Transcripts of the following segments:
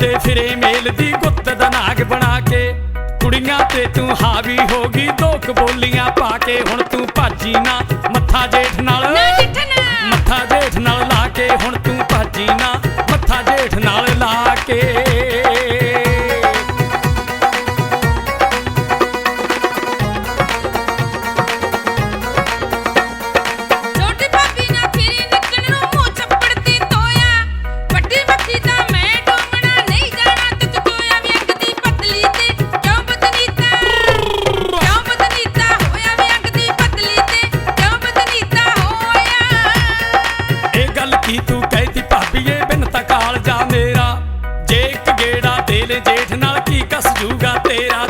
ਫਿਰੇ ਮੇਲ ਦੀ ਗੁੱਤ ਦਾ ਨਾਗ ਬਣਾ ਕੇ। ਕੁੜੀਆਂ ਤੇ ਤੂੰ ਹਾਵੀ ਹੋ ਗਈ ਦੋ ਕੁ ਬੋਲੀਆਂ ਪਾ ਕੇ। ਹੁਣ ਤੂੰ ਭਾਜੀ ਨਾ ਮੱਥਾ ਜੇਠ ਨਾਲ। ਮੱਥਾ ਜੇਠ ਨਾਲ ਨਾਲ ਕੀ ਕਸ ਜੂਗਾ ਤੇਰਾ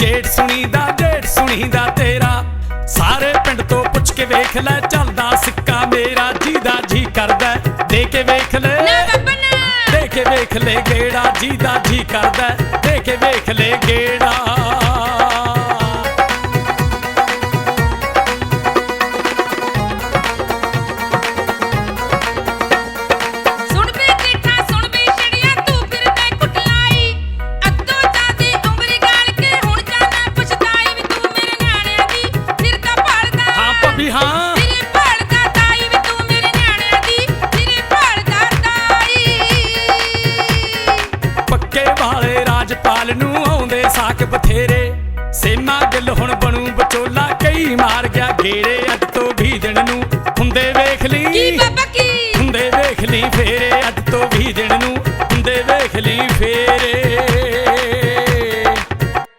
ਜੇਠ ਸੁਣੀਦਾ ਜੇਠ ਸੁਣੀਦਾ ਤੇਰਾ। ਸਾਰੇ ਪਿੰਡ ਤੋਂ ਪੁੱਛ ਕੇ ਵੇਖ ਲੈ ਚੱਲਦਾ ਸਿੱਕਾ ਮੇਰਾ ਜਿਹਦਾ ਜੀ ਕਰਦਾ ਦੇ ਕੇ ਵੇਖ ਲੈ। ਨਾ ਬੱਬਨਾ ਦੇ ਕੇ ਵੇਖ ਲੈ ਗੇੜਾ ਜਿਹਦਾ ਜੀ ਕਰਦਾ ਦੇ ਕੇ ਵੇਖ ਲੈ ਗੇੜਾ। ਰਾਜਪਾਲ ਨੂੰ ਆਉਂਦੇ ਸਾਕ ਬਥੇਰੇ। ਸੇਮਾ ਗਿੱਲ ਹੁਣ ਬਣੂ ਬਚੋਲਾ ਕਈ ਮਾਰ ਗਿਆ ਗੇੜੇ। ਅੱਜ ਤੋਂ ਵੀ